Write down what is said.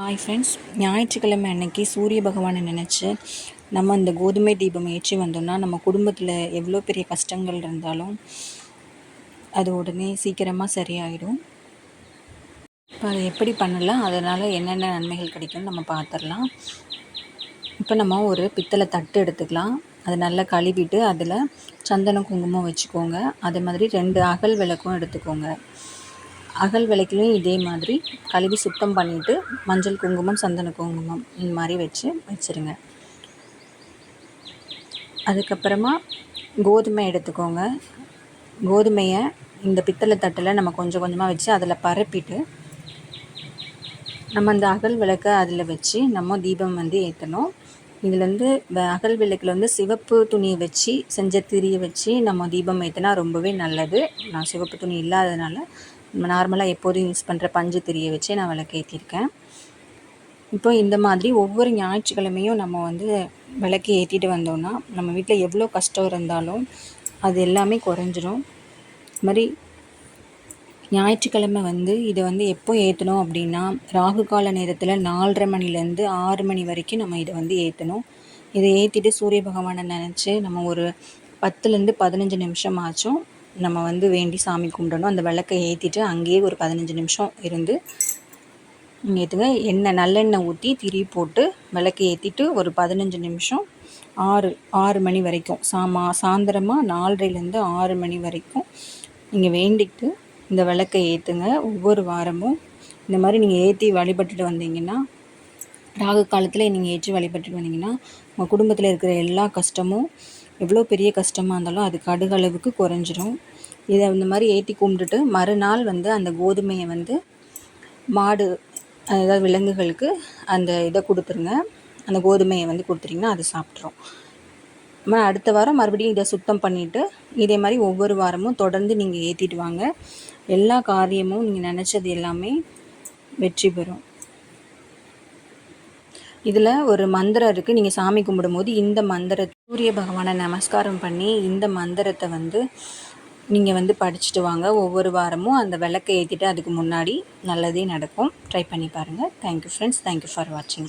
Hi friends ஞாயிற்றுக்கிழமை அன்னைக்கு சூரிய பகவானை நினச்சி நம்ம இந்த கோதுமை தீபம் ஏற்றி வந்தோம்னா நம்ம குடும்பத்தில் எவ்வளோ பெரிய கஷ்டங்கள் இருந்தாலும் அது உடனே சீக்கிரமாக சரியாயிடும். இப்போ அதை எப்படி பண்ணலாம்? அதனால் என்னென்ன நன்மைகள் கிடைக்கும்னு நம்ம பார்த்துடலாம். இப்போ நம்ம ஒரு பித்தளை தட்டு எடுத்துக்கலாம். அதை நல்லா கழுவிட்டு அதில் சந்தனம் குங்குமம் வச்சுக்கோங்க. அதே மாதிரி ரெண்டு அகல் விளக்கும் எடுத்துக்கோங்க. அகல் விளக்குலையும் இதே மாதிரி கழுவி சுத்தம் பண்ணிவிட்டு மஞ்சள் குங்குமம் சந்தன குங்குமம் இந்த மாதிரி வச்சு வச்சுருங்க. அதுக்கப்புறமா கோதுமை எடுத்துக்கோங்க. கோதுமையை இந்த பித்தளை தட்டில் நம்ம கொஞ்சம் கொஞ்சமாக வச்சு அதில் பரப்பிட்டு நம்ம அந்த அகல் விளக்கை அதில் வச்சு நம்ம தீபம் வந்து ஏற்றணும் இதில் வந்து அகல் விளக்கில் வந்து சிவப்பு துணியை வச்சு செஞ்ச திரியை வச்சு நம்ம தீபம் ஏற்றினா ரொம்பவே நல்லது. நான் சிவப்பு துணி இல்லாததுனால நார்மலாக எப்போதும் யூஸ் பண்ணுற பஞ்சு திரியை வச்சே நான் விளக்கேற்றிருக்கேன் இப்போ இந்த மாதிரி ஒவ்வொரு ஞாயிற்றுக்கிழமையும் நம்ம வந்து விளக்கு ஏற்றிட்டு வந்தோம்னா நம்ம வீட்டில் எவ்வளோ கஷ்டம் இருந்தாலும் அது எல்லாமே குறைஞ்சிரும். இது மாதிரி ஞாயிற்றுக்கிழமை வந்து இதை வந்து எப்போ ஏற்றணும் அப்படின்னா ராகு கால நேரத்தில் நாலரை மணிலேருந்து ஆறு மணி வரைக்கும் நம்ம இதை வந்து ஏற்றணும் இதை ஏற்றிட்டு சூரிய பகவானை நினச்சி நம்ம ஒரு பத்துலேருந்து பதினஞ்சு நிமிஷம் ஆச்சும் நம்ம வந்து வேண்டி சாமி கும்பிடணும். அந்த விளக்கை ஏற்றிட்டு அங்கேயே ஒரு பதினஞ்சு நிமிஷம் இருந்து ஏற்றுங்க எண்ணெய் நல்லெண்ணெய் ஊற்றி திரி போட்டு விளக்கு ஏற்றிட்டு ஒரு பதினஞ்சு நிமிஷம் ஆறு ஆறு மணி வரைக்கும். சாமா சாயந்தரமாக நாலரைலேருந்து ஆறு மணி வரைக்கும் நீங்கள் வேண்டிக்கிட்டு இந்த விளக்கை ஏற்றுங்க ஒவ்வொரு வாரமும் இந்த மாதிரி நீங்கள் ஏற்றி வழிபட்டுட்டு வந்தீங்கன்னா ராகு காலத்தில் நீங்கள் ஏற்றி வழிபட்டுட்டு வந்தீங்கன்னா உங்கள் குடும்பத்தில் இருக்கிற எல்லா கஷ்டமும் எவ்வளோ பெரிய கஷ்டமாக இருந்தாலும் அது கடுகளவுக்கு குறைஞ்சிரும். இதை இந்த மாதிரி ஏற்றி கும்பிட்டுட்டு மறுநாள் வந்து அந்த கோதுமையை வந்து மாடு அதாவது விலங்குகளுக்கு அந்த இதை கொடுத்துருங்க. அந்த கோதுமையை வந்து கொடுத்துட்டிங்கன்னா அது சாப்பிட்ரும் அடுத்த வாரம் மறுபடியும் இதை சுத்தம் பண்ணிவிட்டு இதே மாதிரி ஒவ்வொரு வாரமும் தொடர்ந்து நீங்கள் ஏற்றிட்டு வாங்க. எல்லா காரியமும் நீங்கள் நினச்சது எல்லாமே வெற்றி பெறும். இதில் ஒரு மந்திரம் இருக்குது நீங்கள் சாமி கும்பிடும்போது இந்த மந்திர சூரிய பகவானை நமஸ்காரம் பண்ணி இந்த மந்திரத்தை வந்து நீங்கள் வந்து படிச்சுட்டு வாங்க. ஒவ்வொரு வாரமும் அந்த விளக்கை ஏற்றிட்டு அதுக்கு முன்னாடி நல்லதே நடக்கும். ட்ரை பண்ணி பாருங்கள் தேங்க்யூ ஃப்ரெண்ட்ஸ் தேங்க்யூ ஃபார் வாட்சிங்